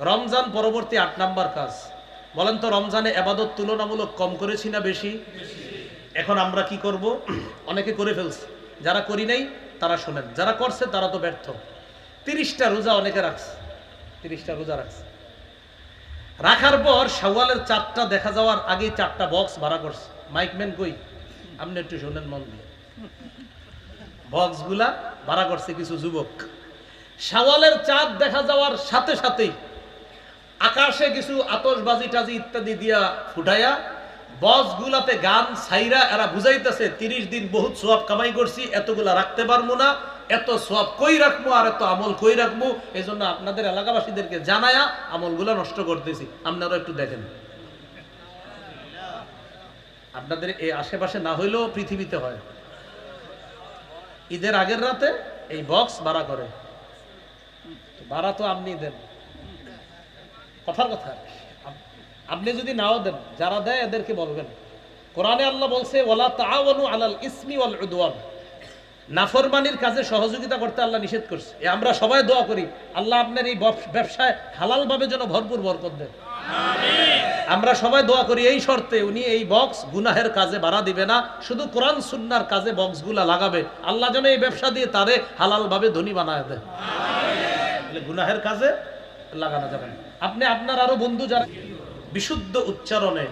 রমজান পরবর্তী আট নাম্বার কাজ। বলেন তো, রমজানে এবাদত তুলনামূলক কম করেছি না বেশি? এখন আমরা কি করব? অনেকে করে ফেলছি। যারা করি নাই, তারা শোনেন। যারা করছে, তারা তো ব্যর্থ। তিরিশটা রোজা অনেকে রাখছে। তিরিশটা রোজা রাখছে। রাখার পর শাওয়ালের চারটা দেখা যাওয়ার আগে চারটা বক্স ভাড়া করছে। মাইকম্যান কই? আপনি একটু শোনেন মন দিয়ে। বক্সগুলা ভাড়া করছে কিছু যুবক। শাওয়ালের চাঁদ দেখা যাওয়ার সাথে সাথেই আকাশে কিছু আতসবাজি টাজি ইত্যাদি দিয়া ফুটাইয়া বসগুলাতে গান সাইরা এরা বুঝাইতেছে, তিরিশ দিন বহুত সোয়াব কামাই করছি, এতগুলা রাখতে পারব না, এত সোয়াব কই রাখব আর এত আমল কই রাখব এই জন্য আপনাদের এলাকাবাসীদেরকে জানায়া আমলগুলা নষ্ট করতেছি। আপনারা একটু দেখেন। আপনাদের এই আশেপাশে না হইলেও পৃথিবীতে হয়। ঈদের আগের রাতে এই বক্স ভাড়া করে। ভাড়া তো আপনি দেন। কথার কথা। আপনি যদি নাও দেন যারা দেয় এদেরকে বলবেন। কোরআনে আল্লাহ বলছে ওলা তাআওয়ানু আলাল ইসমি ওয়াল উদওয়ান। নাফরমানির কাজে সহযোগিতা করতে আল্লাহ নিষেধ করছে। আমরা সবাই দোয়া করি আল্লাহ আপনার এই ব্যব- ব্যবসায় হালাল ভাবে যেন ভরপুর বরকত দেন। আমরা সবাই দোয়া করি এই শর্তে উনি এই বক্স গুনাহের কাজে বাড়া দিবে না শুধু কোরআন সুন্নার কাজে বক্সগুলা লাগাবে। আল্লাহ যেন এই ব্যবসা দিয়ে তারে হালাল ভাবে ধনী বানায় দেয় গুনাহের কাজে লাগানো যাবে না। আপনি আপনার আরও বন্ধু যারা বিশুদ্ধ উচ্চারণে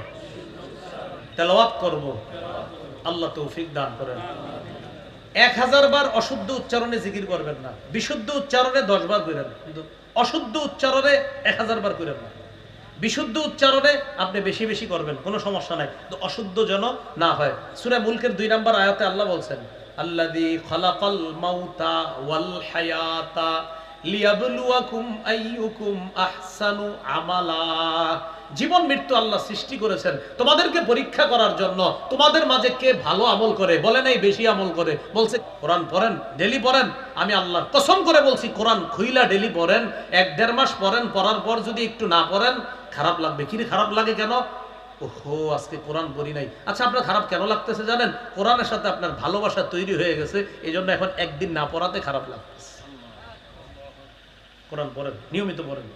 তেলাওয়াত করব, আল্লাহ তৌফিক দান করেন। এক হাজার বার অশুদ্ধ উচ্চারণে জিকির করবেন না। বিশুদ্ধ উচ্চারণে দশ বার করেন কিন্তু অশুদ্ধ উচ্চারণে এক হাজার বার করেন না। বিশুদ্ধ উচ্চারণে আপনি বেশি বেশি করবেন, কোনো সমস্যা নাই। তো অশুদ্ধ যেন না হয়। সুরে মুলকের দুই নাম্বার আয়াতে আল্লাহ বলছেন, আল্লাযী খালাকাল মাউতা ওয়াল হায়াতা লিয়াবলুয়াকুম আইয়ুকুম আহসানু আমালা। জীবন মৃত্যু আল্লাহ সৃষ্টি করেছেন। তোমাদেরকে পরীক্ষা করার জন্য তোমাদের মাঝে কে ভালো আমল করে? বলে নাই, বেশি আমল করে। বলছে, কোরআন পড়েন, ডেলি পড়েন। আমি আল্লাহর কসম করে বলছি, কোরআন খুইলা ডেলি পড়েন। এক দেড় মাস পড়েন, পড়ার পর যদি একটু না পড়েন, খারাপ লাগবে। কি খারাপ লাগে কেন? ওহো, আজকে কোরআন পড়ি নাই। আচ্ছা আপনার খারাপ কেন লাগতেছে জানেন? কোরআনের সাথে আপনার ভালোবাসা তৈরি হয়ে গেছে। এই জন্য এখন একদিন না পড়াতে খারাপ লাগতেছে কোরআন পড়েন নিয়মিত পড়েন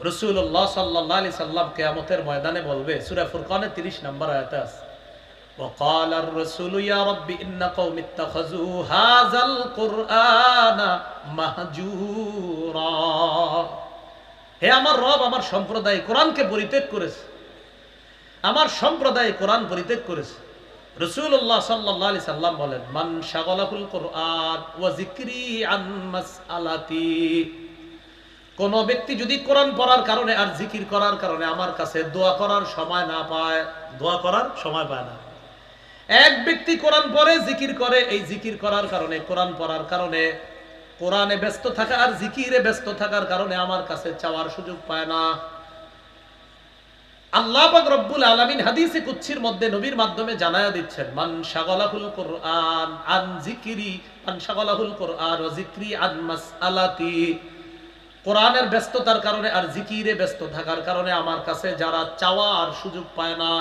রসুল্লাহ সাল্লাহ আলি সাল্লাম কেয়ামতের ময়দানে বলবে সুরা ফুরকানের তিরিশ নম্বর আয়াতে আছে وقال الرسول يا رب إن قوم اتخذوا هذا القرآن مهجورا হে আমার রব আমার সম্প্রদায় কোরআনকে পরিত্যাগ করেছে আমার সম্প্রদায় কোরআন পরিত্যাগ করেছে রসুল্লাহ সাল্লাহ আলি সাল্লাম বলেন, মান শাগলাকুল কোরআন কোন ব্যক্তি যদি কোরআন পড়ার কারণে আর জিকির করার কারণে আমার কাছে দোয়া করার সময় না পায়, দোয়া করার সময় পায় না। এক ব্যক্তি কোরআন পড়ে জিকির করে, এই জিকির করার কারণে, কোরআন পড়ার কারণে কোরআনে ব্যস্ত থাকা আর জিকিরে ব্যস্ত থাকার কারণে আমার কাছে চাওয়ার সুযোগ পায় না। কোরআনের ব্যস্ততার কারণে আর জিকিরে ব্যস্ত থাকার কারণে আমার কাছে যারা চাওয়ার সুযোগ পায় না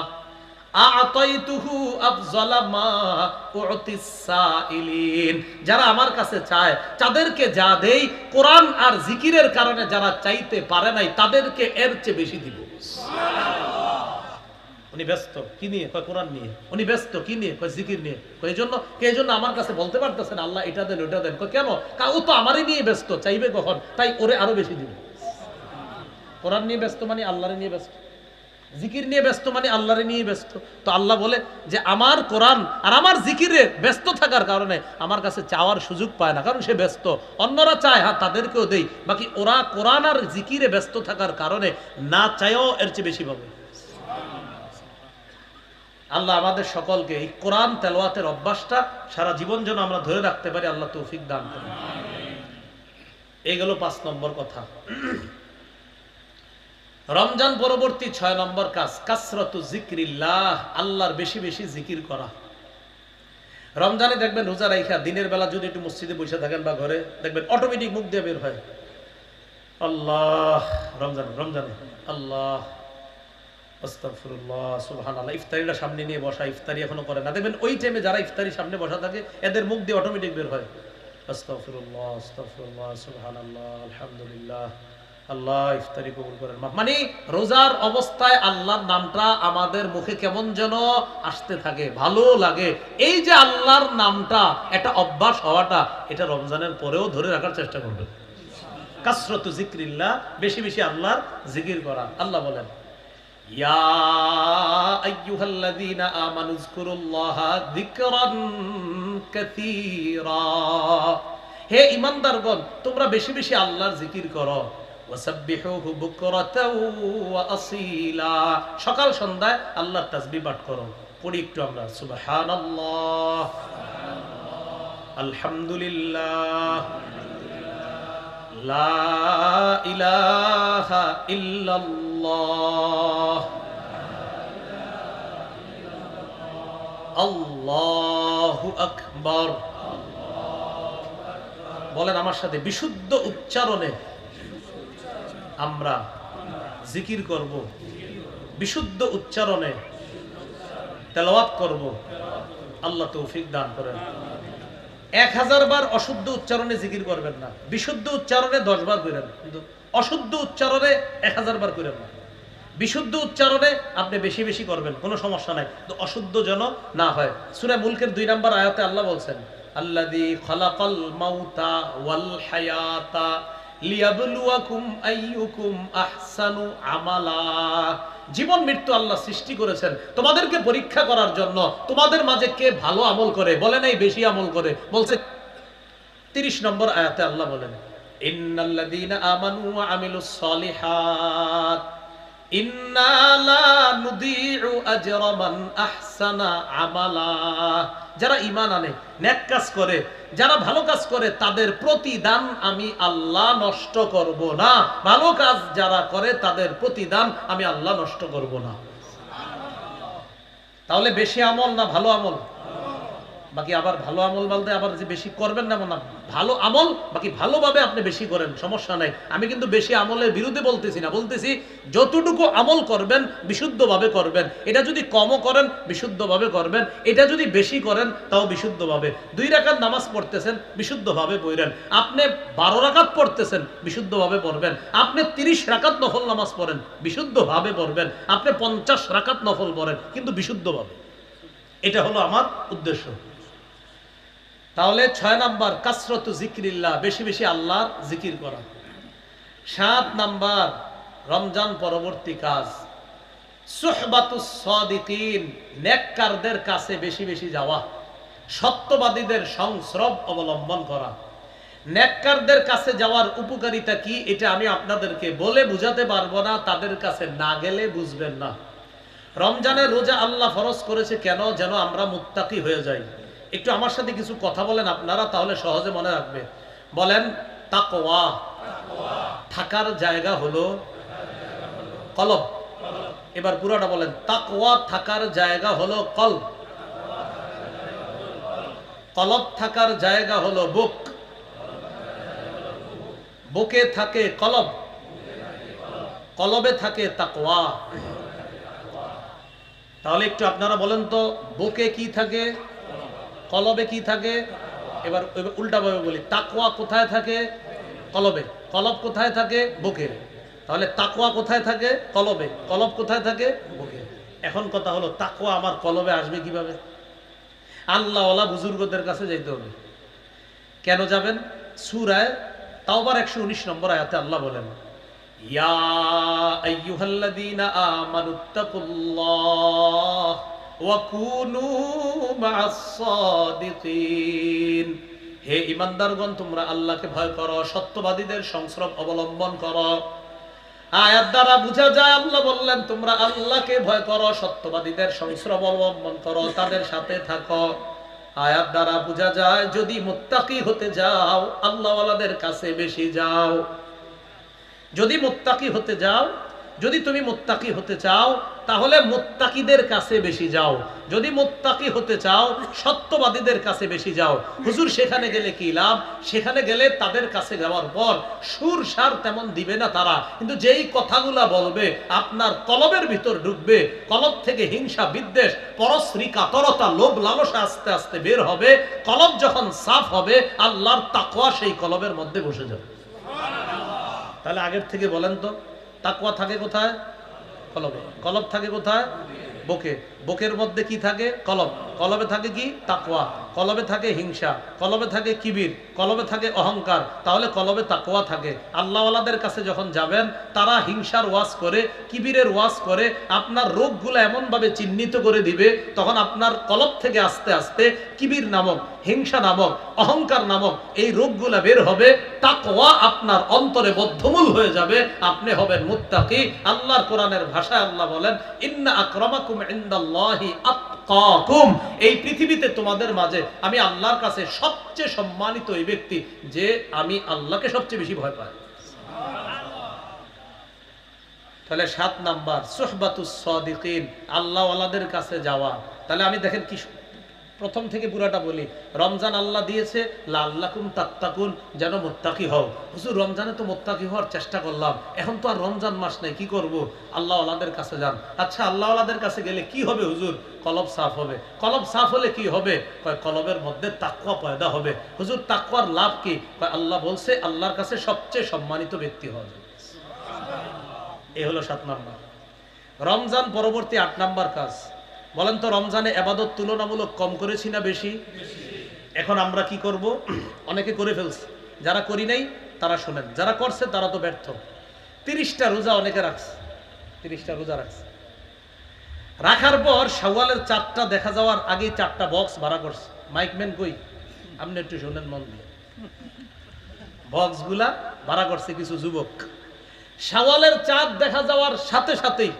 যারা আমার কাছে চায়, তাদেরকে যা দেই, কোরআন আর জিকিরের কারণে যারা চাইতে পারে নাই, তাদেরকে এর চেয়ে বেশি দিব। উনি ব্যস্ত, কি নিয়ে? কয় কোরআন নিয়ে। উনি ব্যস্ত, কি নিয়ে? কয় জিকির নিয়ে। কয় এই জন্য এই জন্য আমার কাছে বলতে পারতেছেন, আল্লাহ এটা দেন ওটা দেন। কয় কেন? কা ও তো আমারই নিয়ে ব্যস্ত, চাইবে কখন? তাই ওরে আরও বেশি দিবে। কোরআন নিয়ে ব্যস্ত মানে আল্লাহরে নিয়ে ব্যস্ত। জিকির নিয়ে ব্যস্ত মানে আল্লাহরে নিয়ে ব্যস্ত। তো আল্লাহ বলে যে, আমার কোরআন আর আমার জিকিরে ব্যস্ত থাকার কারণে আমার কাছে চাওয়ার সুযোগ পায় না, কারণ সে ব্যস্ত। অন্যরা চায় হ্যাঁ তাদেরকেও দেই। বাকি ওরা কোরআন আর জিকিরে ব্যস্ত থাকার কারণে না চায়ও এর চেয়ে বেশি পাবে। আল্লাহ আমাদের সকলকে এই কোরআন তেলোয়াতের অভ্যাসটা সারা জীবন যেন আমরা ধরে রাখতে পারি, আল্লাহ তৌফিক দান করেন। এই গেল পাঁচ নম্বর কথা। রমজান পরবর্তী ছয় নম্বর কাজ, কাসরতু জিক্রিল্লাহ আল্লাহর বেশি বেশি জিকির করা। রমজানে দেখবেন রোজা রাইখা, দিনের বেলা যদি একটু মসজিদে বসে থাকেন বা ঘরে, দেখবেন অটোমেটিক মুখ দিয়ে বের হয়। আল্লাহ, রমজান, রমজানে, আল্লাহ, আস্তাগফিরুল্লাহ, সুবহানাল্লাহ, ইফতারিটা সামনে নিয়ে বসা, ইফতারি এখনও করে না। দেখবেন ওই টাইমে যারা ইফতারি সামনে বসা থাকে, এদের মুখ দিয়ে অটোমেটিক বের হয়। আস্তাগফিরুল্লাহ আস্তাগফিরুল্লাহ, সুবহানাল্লাহ, আলহামদুলিল্লাহ। আল্লাহ ইফতারি কবুল করেন। মানে রোজার অবস্থায় আল্লাহর নামটা আমাদের মুখে কেমন যেন আসতে থাকে, ভালো লাগে। এই যে আল্লাহর নামটা, একটা অভ্যাস হওয়াটা, এটা রমজানের পরেও ধরে রাখার চেষ্টা করবে। কাসরত জিক্রিল্লাহ বেশি বেশি আল্লাহর জিকির করা। আল্লাহ বলেন, ইয়া হে ঈমানদারগণ তোমরা বেশি বেশি আল্লাহর জিকির করো। সকাল সন্ধ্যায় আল্লাহর তাসবিহ পাঠ করো। পড়ি একটু আমরা। সুবহানাল্লাহ। আলহামদুলিল্লাহ। লা ইলাহা ইল্লাল্লাহ। আল্লাহু আকবার। বলেন আমার সাথে বিশুদ্ধ উচ্চারণে আমরা জিকির করব, বিশুদ্ধ উচ্চারণে তেলাওয়াত করব। আল্লাহ তৌফিক দান করেন। এক হাজার বার অশুদ্ধ উচ্চারণে জিকির করবেন না। বিশুদ্ধ উচ্চারণে দশ বার করেন কিন্তু অশুদ্ধ উচ্চারণে এক হাজার বার করেন না। বিশুদ্ধ উচ্চারণে আপনি বেশি বেশি করবেন, কোনো সমস্যা নাই। তো অশুদ্ধ যেন না হয়। সুরা মুলকের দুই নম্বর আয়াতে আল্লাহ বলছেন আল্লাদি খলাকাল মাউতা ওয়াল হায়াতা লিয়াবলুয়াকুম আইয়ুকুম আহসানু আমালা। জীবন মৃত্যু আল্লাহ সৃষ্টি করেছেন। তোমাদেরকে পরীক্ষা করার জন্য তোমাদের মাঝে কে ভালো আমল করে, বলে নাই, বেশি আমল করে, বলছে তিরিশ নম্বর আয়াতে আল্লাহ বলেন, ইন্নাল্লাযীনা আমানু ওয়া আমিলুস যারা ঈমান আনে, নেক কাজ করে, যারা ভালো কাজ করে, তাদের প্রতিদান আমি আল্লাহ নষ্ট করব না। ভালো কাজ যারা করে, তাদের প্রতিদান আমি আল্লাহ নষ্ট করব না। তাহলে বেশি আমল না ভালো আমল? বাকি আবার ভালো আমল বলতে আবার যে বেশি করবেন না না, ভালো আমল, বাকি ভালোভাবে আপনি বেশি করেন, সমস্যা নাই। আমি কিন্তু বেশি আমলের বিরুদ্ধে বলতেছি না, বলতেছি যতটুকু আমল করবেন, বিশুদ্ধভাবে করবেন। এটা যদি কমও করেন, বিশুদ্ধভাবে করবেন। এটা যদি বেশি করেন, তাও বিশুদ্ধভাবে। দুই রাকাত নামাজ পড়তেছেন, বিশুদ্ধভাবে পড়েন। আপনি বারো রাকাত পড়তেছেন, বিশুদ্ধভাবে পড়বেন। আপনি তিরিশ রাকাত নফল নামাজ পড়েন, বিশুদ্ধভাবে পড়বেন। আপনি পঞ্চাশ রাকাত নফল পড়েন, কিন্তু বিশুদ্ধভাবে। এটা হলো আমার উদ্দেশ্য। তাহলে ছয় নাম্বার, কাসরত জিক্রিল্লাহ বেশি বেশি আল্লাহর জিকির করা। সাত নাম্বার, রমজান পরবর্তী কাজ। নেককারদের কাছে বেশি বেশি যাওয়া। সত্যবাদীদের সংস্রব অবলম্বন করা। নেককারদের কাছে যাওয়ার উপকারিতা কি, এটা আমি আপনাদেরকে বলে বুঝাতে পারব না, তাদের কাছে না গেলে বুঝবেন না। রমজানের রোজা আল্লাহ ফরজ করেছে কেন? যেন আমরা মুত্তাকি হয়ে যাই। একটু আমার সাথে কিছু কথা বলেন আপনারা, তাহলে সহজে মনে রাখবে। বলেন, তাকওয়া। থাকার জায়গা হলো কলব। এবার পুরোটা বলেন, তাকওয়া থাকার জায়গা হলো কলব। কলব থাকার জায়গা হলো বুক। বুকে থাকে কলব। কলবে থাকে তাকওয়া। তাহলে একটু আপনারা বলেন তো, বুকে কি থাকে? কলবে কি থাকে? এবার উল্টাভাবে বলি তাকুয়া কোথায় থাকে? কলবে। কলব কোথায় থাকে? বুকে তাহলে তাকুয়া কোথায় থাকে? কলবে। কলব কোথায় থাকে? বুকে এখন কথা হলো তাকুয়া আমার কলবে আসবে কীভাবে? আল্লাহওয়ালা বুজুর্গদের কাছে যাইতে হবে। কেন যাবেন? সুরায় তাওবার একশো উনিশ নম্বর আয়াতে আল্লাহ বলেন, ইয়া আইয়ুহাল্লাযীনা আমানুত্তাকুল্লাহ হে ইমানদারগণ, তোমরা আল্লাহকে ভয় করো, সত্যবাদীদের সংস্রব অবলম্বন করো। আয়াত দ্বারা বোঝা যায়, আল্লাহ বললেন, তোমরা আল্লাহকে ভয় করো, সত্যবাদীদের সংস্রব অবলম্বন করো, তাদের সাথে থাকো। আয়াত দ্বারা বোঝা যায়, যদি মুত্তাকি হতে যাও, আল্লাহওয়ালাদের কাছে বেশি যাও। যদি মুত্তাকি হতে যাও, যদি তুমি মুত্তাকি হতে চাও তাহলে মুত্তাকিদের কাছে বেশি যাও। যদি মুত্তাকি হতে চাও, সত্যবাদীদের কাছে বেশি যাও। হুজুর সেখানে গেলে কি লাভ? সেখানে গেলে তাদের কাছে যাওয়ার পর সুর সার তেমন দিবে না তারা। কিন্তু যেই কথাগুলা বলবে, আপনার কলবের ভিতর ঢুকবে, কলব থেকে হিংসা, বিদ্বেষ পরশ্রী কাতরতা লোভ, লালসা আস্তে আস্তে বের হবে। কলব যখন সাফ হবে, আল্লাহর তাকওয়া সেই কলবের মধ্যে বসে যাবে। তাহলে আগের থেকে বলেন তো তাকুয়া থাকে কোথায়? কলবে কলব থাকে কোথায়? বুকে। বুকের মধ্যে কি থাকে? কলব কলবে থাকে কি? তাকওয়া। কলবে থাকে হিংসা। কলবে থাকে কিবির। কলবে থাকে অহংকার। তাহলে কলবে তাকওয়া থাকে। আল্লাহওয়ালাদের কাছে যখন যাবেন, তারা হিংসার ওয়াজ করে, কিবিরের ওয়াজ করে, আপনার রোগগুলো এমনভাবে চিহ্নিত করে দিবে, তখন আপনার কলব থেকে আস্তে আস্তে কিবির নামক, হিংসা নামক, অহংকার নামক এই রোগগুলা বের হবে। তাকওয়া আপনার অন্তরে বদ্ধমূল হয়ে যাবে। আপনি হবেন মুত্তাকি। আল্লাহর কোরআনের ভাষায় আল্লাহ বলেন, ইন্না আকরামাকুম ইনদাল্লাহি এই পৃথিবীতে তোমাদের মাঝে আমি আল্লাহর কাছে সবচেয়ে সম্মানিত এই ব্যক্তি যে আমি আল্লাহকে সবচেয়ে বেশি ভয় পাই। তাহলে সাত নাম্বার, সোহবাতুস সাদিকিন, আল্লাহওয়ালাদের কাছে যাওয়া। তাহলে আমি দেখেন কি প্রথম থেকে পুরাটা বলি, রমজান আল্লাহ দিয়েছে লাল্লাকুম তাত্তাকুন, যেন মোত্তাকি হও। হুজুর, রমজানে তো মোত্তাকি হওয়ার চেষ্টা করলাম, এখন তো আর রমজান মাস নাই, কি করব? আল্লাহ আলাদের কাছে যান। আচ্ছা আল্লাহ আলাদের কাছে গেলে কি হবে হুজুর? কলব সাফ হবে। কলব সাফ হলে কি হবে? কয়, কলবের মধ্যে তাকুয়া পয়দা হবে। হুজুর তাকুয়ার লাভ কি? কয়, আল্লাহ বলছে, আল্লাহর কাছে সবচেয়ে সম্মানিত ব্যক্তি যাবে এ হলো সাত নাম্বার। রমজান পরবর্তী আট নাম্বার কাজ। বলেন তো, রমজানে এবাদত তুলনামূলক কম করেছি না বেশি? এখন আমরা কি করব? অনেকে করে ফেলছে। যারা করি নাই, তারা শোনেন। যারা করছে, তারা তো ব্যর্থ। তিরিশটা রোজা অনেকে রাখছে। তিরিশটা রোজা রাখছে। রাখার পর সাওয়ালের চারটা দেখা যাওয়ার আগেই চারটা বক্স ভাড়া করছে। মাইকম্যান কই? আপনি একটু শোনেন মন দিয়ে। বক্সগুলা ভাড়া করছে কিছু যুবক। সাওয়ালের চাঁদ দেখা যাওয়ার সাথে সাথেই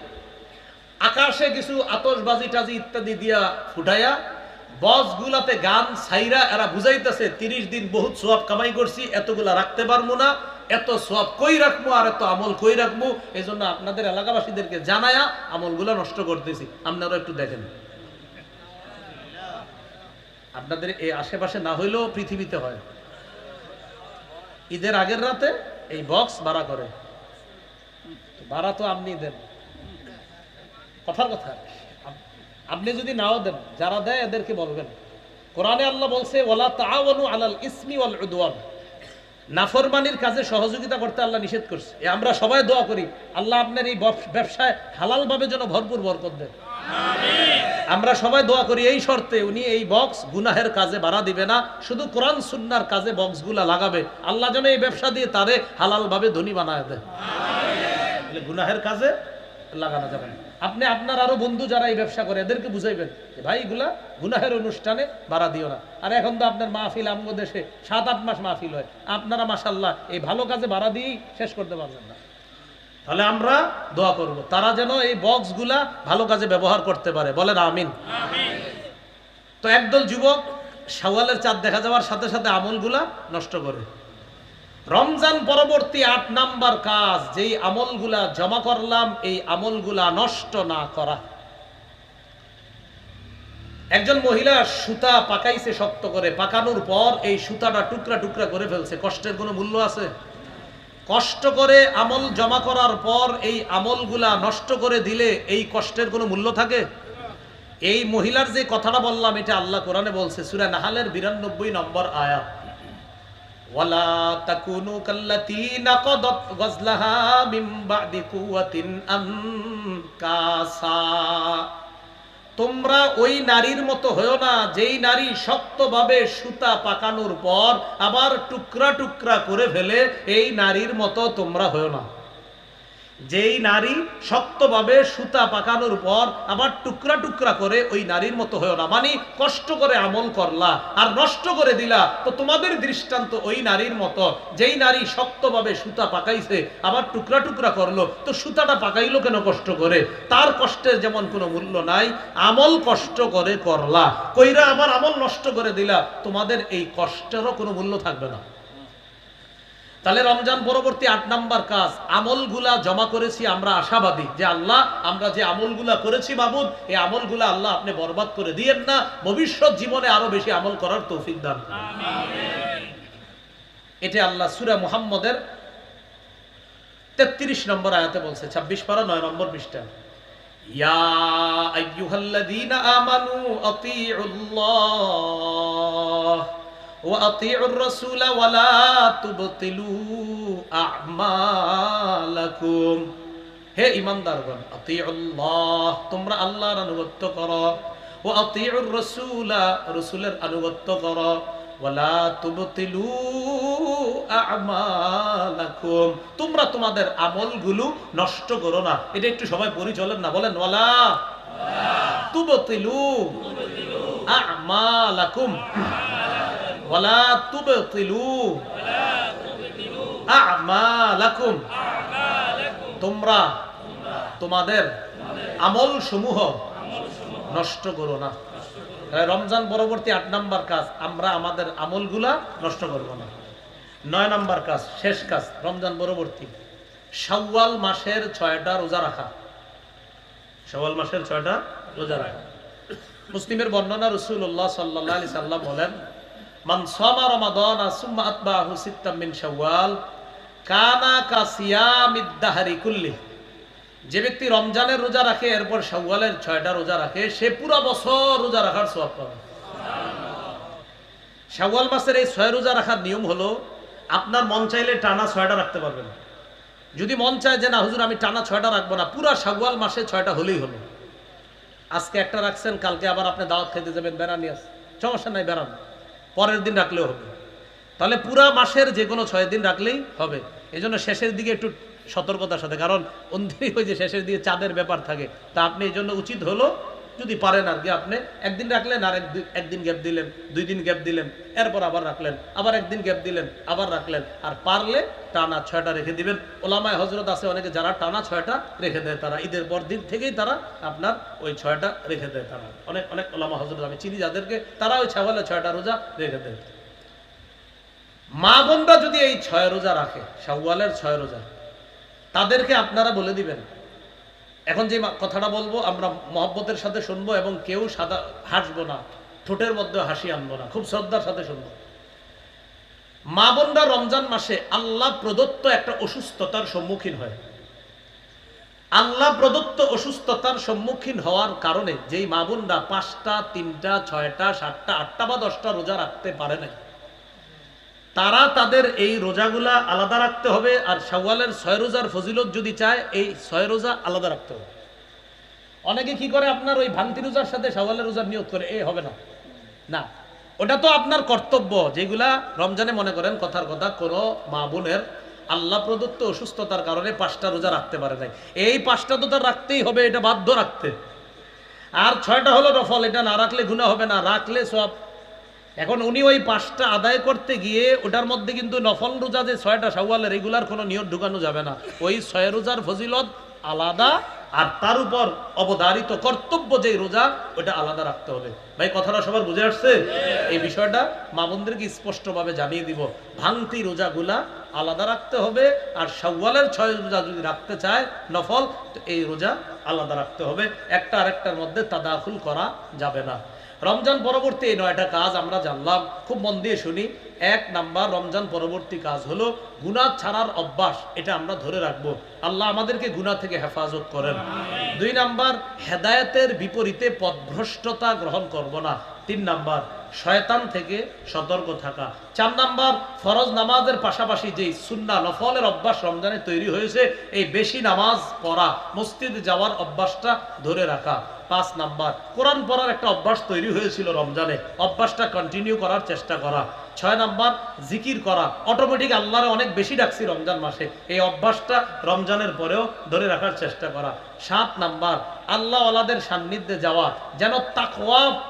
আকাশে কিছু আতশবাজি টাজি ইত্যাদি দিয়া ফুটাইয়া, বসগুলাতে গান সাইরা এরা বুঝাইতেছে, তিরিশ দিন বহুত সোয়াব কামাই করছি, এতগুলা রাখতে পারব না, এত সোয়াব কই রাখব আর এত আমল কই রাখব এই জন্য আপনাদের এলাকাবাসীদেরকে জানায়া আমলগুলা নষ্ট করতেছি। আপনারা একটু দেখেন। আপনাদের এই আশেপাশে না হইলেও পৃথিবীতে হয়। ঈদের আগের রাতে এই বক্স ভাড়া করে। ভাড়া তো আপনি দেন। কথার কথা। আপনি যদি নাও দেন যারা দেয় এদেরকে বলবেন। কোরআনে আল্লাহ বলছে ওলা তাআওয়ানু আলাল ইসমি ওয়াল উদওয়ান। নাফরমানির কাজে সহযোগিতা করতে আল্লাহ নিষেধ করছে। আমরা সবাই দোয়া করি আল্লাহ আপনার এই ব্যব- ব্যবসায় হালালভাবে যেন ভরপুর বরকত দেন। আমরা সবাই দোয়া করি এই শর্তে উনি এই বক্স গুনাহের কাজে বাড়া দিবে না শুধু কোরআন সুন্নার কাজে বক্সগুলা লাগাবে। আল্লাহ যেন এই ব্যবসা দিয়ে তারে হালালভাবে ধনী বানায় দেয়। গুনাহের কাজে লাগানো যাবে না। আপনি আপনার আরও বন্ধু যারা এই ব্যবসা করে এদেরকে বুঝাইবেন ভাই এগুলা গুনাহের অনুষ্ঠানে বাড়া দিও না। আর এখন তো আপনার মাহফিল আমগো দেশে সাত আট মাস মাহফিল হয়। আপনারা মাসাল্লাহ এই ভালো কাজে বাড়া দিয়েই শেষ করতে পারবেন না। তাহলে আমরা দোয়া করব তারা যেন এই বক্সগুলা ভালো কাজে ব্যবহার করতে পারে। বলেন আমিন। তো একদল যুবক শাওয়ালের চাঁদ দেখা যাওয়ার সাথে সাথে আমলগুলা নষ্ট করে। রমজান পরবর্তী আট নাম্বার কাজ, যেই আমলগুলা জমা করলাম, এই আমলগুলা নষ্ট না করা। একজন মহিলা সুতা পাকাইছে শক্ত করে, পাকানোর পর এই সুতাটা টুকরা টুকরা করে ফেলছে। কষ্টের কোনো মূল্য আছে? কষ্ট করে আমল জমা করার পর এই আমলগুলা নষ্ট করে দিলে এই কষ্টের কোনো মূল্য থাকে? এই মহিলার যে কথাটা বললাম, এটা আল্লাহ কোরআনে বলছে, সুরা নাহালের বিরানব্বই নম্বর আয়াত। ওয়ালা তাকুনু কাল্লাতী নাকাদাত গজলাহা মিন বাদি কুওয়াতিন আনকাসা। তোমরা ওই নারীর মতো হয়েও না, যেই নারী শক্তভাবে সুতা পাকানোর পর আবার টুকরা টুকরা করে ফেলে, এই নারীর মতো তোমরা হয়েও না। যেই নারী শক্তভাবে সুতা পাকানোর পর আবার টুকরা টুকরা করে ওই নারীর মতো হয়েও না। মানে কষ্ট করে আমল করলা আর নষ্ট করে দিলা, তো তোমাদের দৃষ্টান্ত ওই নারীর মতো। যেই নারী শক্তভাবে সুতা পাকাইছে, আবার টুকরা টুকরা করল, তো সুতাটা পাকাইলো কেন কষ্ট করে? তার কষ্টের যেমন কোনো মূল্য নাই, আমল কষ্ট করে করলা। কইরা আবার আমল নষ্ট করে দিলা, তোমাদের এই কষ্টেরও কোনো মূল্য থাকবে না। তাহলে রমজান পরবর্তী আট নাম্বার কাজ আমলগুলা জমা করেছি আমরা আশাবাদী যে আল্লাহ আমরা যে আমলগুলা করেছি বাবুদ এই আমলগুলা আল্লাহ আপনি বরবাদ করে দিয়েন না ভবিষ্যৎ জীবনে আরও বেশি আমল করার তৌফিক দান। এটা আল্লাহ সুরা মুহাম্মদের তেত্রিশ নম্বর আয়াতে বলছে ছাব্বিশ পারা নয় নম্বর পৃষ্ঠা। ইয়া আইয়ুহাল্লাযীনা আমানু আতিউল্লাহ। وأطيعوا الرسول ولا تبطلوا أعمالكم হে ইমানদারগণ আতিউল্লাহ তোমরা আল্লাহর আনুগত্য করো ও আতিউর রাসূলা রাসূলের আনুগত্য করো ওয়ালা তুবতিলু আমালাকুম তোমরা তোমাদের আমলগুলো নষ্ট করো না এটা একটু সবাই পরিচলেন না বলেন ওয়ালা তুবতিলু আমালাকুম তোমরা তোমাদের আমল সমূহ নষ্ট করো না। রমজান পরবর্তী আট নাম্বার কাজ, আমরা আমাদের আমলগুলা নষ্ট করব না। নয় নাম্বার কাজ, শেষ কাজ, রমজান পরবর্তী। শাওয়াল মাসের ছয়টা রোজা রাখা। শাওয়াল মাসের ছয়টা রোজা রাখা। মুসলিমের বর্ণনা রসুল্লাহ সাল্লাহ আলি সাল্লাম বলেন মান সামা রমাদান সুম্মা আতবাহু সিত্তাম মিন শাওয়াল, কানা কাসিয়ামিদ দাহরি কুল্লি। যে ব্যক্তি রমজানের রোজা রাখে, এরপর শাওয়ালের ছয়টা রোজা রাখে, সে পুরো বছর রোজা রাখার সওয়াব পাবে। শাওয়াল মাসের এই ছয় রোজা রাখার নিয়ম হলো, আপনার মন চাইলে টানা ছয়টা রাখতে পারবেন। যদি মন চায় যে না, হুজুর, আমি টানা ছয়টা রাখব না, পুরা শাওয়াল মাসে ছয়টা হলেই হলো। আজকে একটা রাখছেন, কালকে আবার আপনি দাওয়াত খেতে যাবেন বেড়ানি আছে সমস্যা নাই, বেড়ান। পরের দিন রাখলেও হবে। তাহলে পুরা মাসের যে কোনো ছয় দিন রাখলেই হবে। এই জন্য শেষের দিকে একটু সতর্কতার সাথে, কারণ অন্ধেরই হয়ে যে শেষের দিকে চাঁদের ব্যাপার থাকে, তা আপনি এই জন্য উচিত হলো যদি পারেন আর কি আপনি, একদিন রাখলেন আর একদিন গ্যাপ দিলেন, দুই দিন গ্যাপ দিলেন, এরপর আবার রাখলেন, আবার একদিন গ্যাপ দিলেন, আবার রাখলেন, আর পারলে টানা ছয়টা রেখে দিবেন। ওলামায় হজরত আছে অনেকে যারা টানা ছয়টা রেখে দেয় তারা, ঈদের পর দিন থেকেই তারা আপনার ওই ছয়টা রেখে দেয় তারা। অনেক অনেক ওলামা হজরত আমি চিনি যাদেরকে, তারা ওই ছাওয়ালে ছয়টা রোজা রেখে দেয়। মা বোনরা যদি এই ছয় রোজা রাখে, শাওয়ালের ছয় রোজা, তাদেরকে আপনারা বলে দিবেন এখন যে কথাটা বলব, আমরা মহব্বতের সাথে শুনব এবং কেউ সাদা হাসবো না, ঠোঁটের মধ্যে হাসি আনব না, খুব শ্রদ্ধার সাথে শুনব। মা বোনরা রমজান মাসে আল্লাহ প্রদত্ত একটা অসুস্থতার সম্মুখীন হয়। আল্লাহ প্রদত্ত অসুস্থতার সম্মুখীন হওয়ার কারণে যেই মা বোনরা পাঁচটা, তিনটা, ছয়টা, সাতটা, আটটা বা দশটা রোজা রাখতে পারে না তারা তাদের এই রোজাগুলা আলাদা রাখতে হবে আর শাওয়ালের ছয় রোজার ফজিলত যদি চায়, এই ছয় রোজা আলাদা রাখতে হবে। অনেকে কি করে আপনার ওই ভান্তি রোজার সাথে শাওয়ালের রোজার নিয়োগ করে? এই হবে না। না, ওটা তো আপনার কর্তব্য। যেগুলা রমজানে মনে করেন, কথার কথা, কোনো মা বোনের আল্লাহ প্রদত্ত অসুস্থতার কারণে পাঁচটা রোজা রাখতে পারে নাই। এই পাঁচটা তো তার রাখতেই হবে, এটা বাধ্য রাখতে। আর ছয়টা হলো রফল এটা না রাখলে গুণা হবে না। রাখলে সব এখন উনি ওই পাঁচটা আদায় করতে গিয়ে ওটার মধ্যে কিন্তু নফল রোজা যে ছয়টা শাওয়ালের রেগুলার কোনো নিয়ম ঢুকানো যাবে না। ওই ছয় রোজার ফজিলত আলাদা আর তার উপর অবধারিত কর্তব্য যে রোজা ওটা আলাদা রাখতে হবে। ভাই কথাটা সবার বুঝে আসছে? এই বিষয়টা মা বোনদেরকে স্পষ্টভাবে জানিয়ে দিব। ভাঙতি রোজাগুলা আলাদা রাখতে হবে আর শাওয়ালের ছয় রোজা যদি রাখতে চায় নফল তো এই রোজা আলাদা রাখতে হবে। একটা আরেকটার মধ্যে তাদাখুল করা যাবে না। রমজান পরবর্তী এই নয়টা কাজ আমরা জানলাম। খুব মন দিয়ে শুনি। এক নাম্বার, রমজান পরবর্তী কাজ হলো গুনাহ ছাড়ার অভ্যাস। এটা আমরা ধরে রাখব। আল্লাহ আমাদেরকে গুনাহ থেকে হেফাজত করেন। দুই নাম্বার, হেদায়তের বিপরীতে পথভ্রষ্টতা গ্রহণ করব না। তিন নাম্বার শয়তান থেকে সতর্ক থাকা। চার নাম্বার, ফরজ নামাজের পাশাপাশি যেই সুন্না নফলের অভ্যাস রমজানে তৈরি হয়েছে, এই বেশি নামাজ পড়া, মসজিদে যাওয়ার অভ্যাসটা ধরে রাখা। পাঁচ নাম্বার, কোরআন পড়ার একটা অভ্যাস তৈরি হয়েছিল রমজানে, অভ্যাসটা কন্টিনিউ করার চেষ্টা করা। ছয় নাম্বার, জিকির করা। অটোমেটিক আল্লাহরে অনেক বেশি ডাকছি রমজান মাসে, এই অভ্যাসটা রমজানের পরেও ধরে রাখার চেষ্টা করা। সাত নাম্বার আল্লাহ আলাদের সান্নিধ্যে যাওয়া, যেন তাকওয়া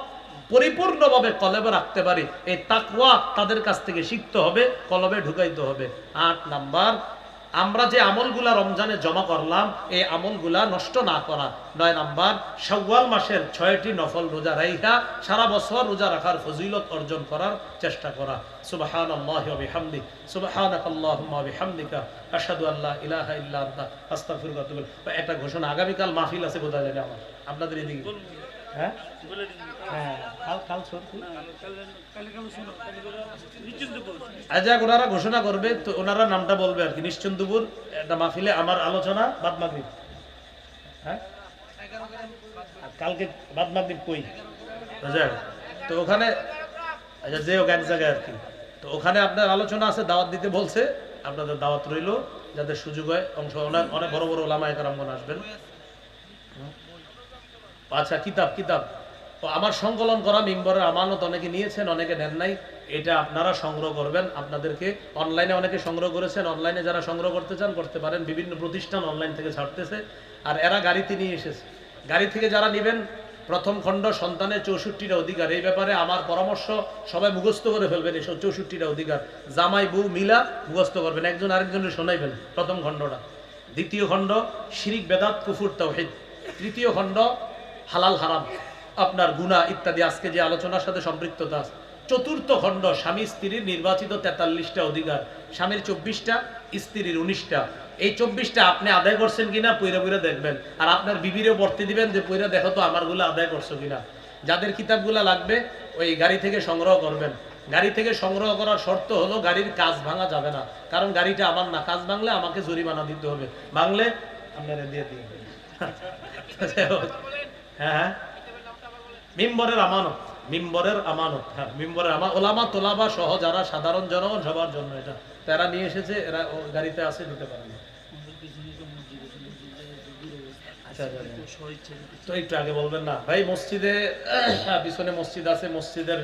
পরিপূর্ণভাবে কলবে রাখতে পারি। এই তাকওয়া তাদের কাছ থেকে শিখতে হবে কলবে ঢুকাইতে হবে। আট নাম্বার, আমরা যে আমলগুলা রমজানে জমা করলাম, এই আমলগুলা নষ্ট না করা। নয় নাম্বার, শাওয়াল মাসের ছয়টি নফল রোজা রাইহা সারা বছর রোজা রাখার ফজিলত অর্জন করার চেষ্টা করা। সুবাহান আল্লাহ বিহামদি সুবাহানাক আল্লাহুম্মা বিহামদিকা, আশহাদু আল্লা ইলাহা ইল্লা আনতা, আস্তাগফিরুকা ওয়া আতুবু ইলাইক। একটা ঘোষণা আগামীকাল মাহফিল আছে, বোঝা যায় আমার। আপনাদের এদিকে? হ্যাঁ? হ্যাঁ ওনারা ঘোষণা করবে, তো ওনারা নামটা বলবে আর কি একটা আমার আলোচনা, বাদ হ্যাঁ? কালকে বাদ কই? তো ওখানে আচ্ছা যে জায়গায় আর কি। তো ওখানে আপনার আলোচনা আছে, দাওয়াত দিতে বলছে, আপনাদের দাওয়াত রইল, যাদের সুযোগ হয়, অংশ অনেক বড় বড় ওলামায় কারামগণ আসবেন। আচ্ছা কিতাব কিতাব। আমার সংকলন করা মিম্বরের আমানত অনেকে নিয়েছেন, অনেকে নেন নাই। এটা আপনারা সংগ্রহ করবেন। আপনাদেরকে অনলাইনে অনেকে সংগ্রহ করেছেন। অনলাইনে যারা সংগ্রহ করতে চান, করতে পারেন। বিভিন্ন প্রতিষ্ঠান অনলাইন থেকে ছাড়তেছে। আর এরা গাড়িতে নিয়ে এসেছে। গাড়ি থেকে যারা নেবেন, প্রথম খণ্ড সন্তানের চৌষট্টিটা অধিকার। এই ব্যাপারে আমার পরামর্শ সবাই মুখস্থ করে ফেলবেন এই চৌষট্টিটা অধিকার। জামাই, বউ মিলা মুখস্থ করবেন। একজন আরেকজনের শোনাইবেন প্রথম খণ্ডটা। দ্বিতীয় খণ্ড, শিরিক, বেদাত, কুফুর, তাওহিদ। তৃতীয় খণ্ড হালাল হারাম আপনার গুণা ইত্যাদি আজকে যে আলোচনার সাথে সম্পৃক্ততা আছে চতুর্থ খণ্ড স্বামী স্ত্রীর নির্বাচিত তেতাল্লিশটা অধিকার স্বামীর চব্বিশটা স্ত্রীর উনিশটা এই চব্বিশটা আপনি আদায় করছেন কিনা পইরা পইরা দেখবেন আর আপনার বিবিরও বর্তে দিবেন যে পইরা দেখো তো আমারগুলো আদায় করছ কিনা যাদের কিতাবগুলো লাগবে ওই গাড়ি থেকে সংগ্রহ করবেন গাড়ি থেকে সংগ্রহ করার শর্ত হলো গাড়ির কাজ ভাঙা যাবে না কারণ গাড়িটা আমার না কাজ ভাঙলে আমাকে জরিমানা দিতে হবে ভাঙলে আপনারা দিয়ে দিন হ্যাঁ হ্যাঁ। আমানত আমানত হ্যাঁ মিম্বরের সহ যারা সাধারণ সবার জন্য এটা। তারা নিয়ে এসেছে এরা গাড়িতে পারে না আচ্ছা, আচ্ছা, আচ্ছা। একটু আগে বলবেন না। ভাই মসজিদে পিছনে মসজিদ আছে মসজিদের